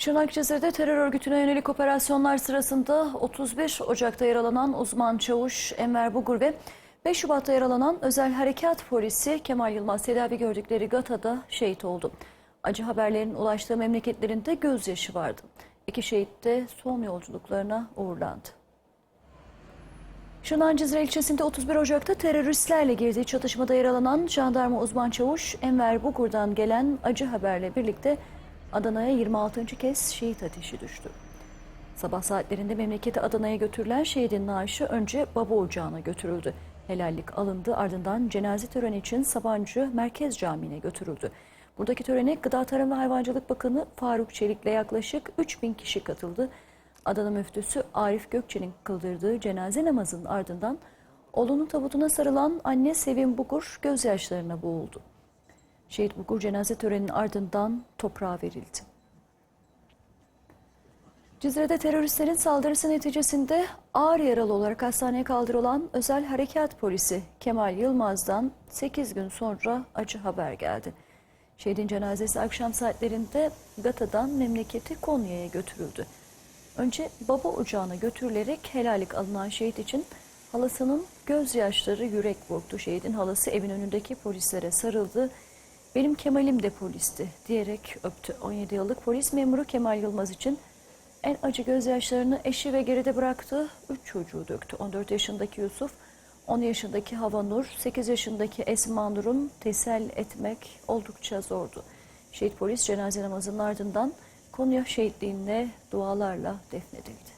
Şırnak Ceze'de terör örgütüne yönelik operasyonlar sırasında 31 Ocak'ta yaralanan uzman çavuş Enver Bugur ve 5 Şubat'ta yaralanan özel harekat polisi Kemal Yılmaz tedavi gördükleri Gata'da şehit oldu. Acı haberlerin ulaştığı memleketlerinde gözyaşı vardı. İki şehit de son yolculuklarına uğurlandı. Şırnak'ın Cizre ilçesinde 31 Ocak'ta teröristlerle girdiği çatışmada yaralanan jandarma uzman çavuş Enver Bugur'dan gelen acı haberle birlikte Adana'ya 26. kez şehit ateşi düştü. Sabah saatlerinde memleketi Adana'ya götürülen şehidin naaşı önce baba ocağına götürüldü. Helallik alındı ardından cenaze töreni için Sabancı Merkez Camii'ne götürüldü. Buradaki törene Gıda Tarım ve Hayvancılık Bakanı Faruk Çelik'le yaklaşık 3000 kişi katıldı. Adana müftüsü Arif Gökçe'nin kıldırdığı cenaze namazının ardından oğlunun tabutuna sarılan anne Sevim Bugur gözyaşlarına boğuldu. Şehit Bugur cenaze töreninin ardından toprağa verildi. Cizre'de teröristlerin saldırısı neticesinde ağır yaralı olarak hastaneye kaldırılan özel harekat polisi Kemal Yılmaz'dan 8 gün sonra acı haber geldi. Şehidin cenazesi akşam saatlerinde Gata'dan memleketi Konya'ya götürüldü. Önce baba ocağına götürülerek helallik alınan şehit için halasının gözyaşları yürek burktu. Şehidin halası evin önündeki polislere sarıldı. Benim Kemal'im de polisti diyerek öptü. 17 yıllık polis memuru Kemal Yılmaz için en acı gözyaşlarını eşi ve geride bıraktığı 3 çocuğu döktü. 14 yaşındaki Yusuf, 10 yaşındaki Havanur, 8 yaşındaki Esma Nur'un tesel etmek oldukça zordu. Şehit polis cenaze namazının ardından Konya şehitliğine dualarla defnedildi.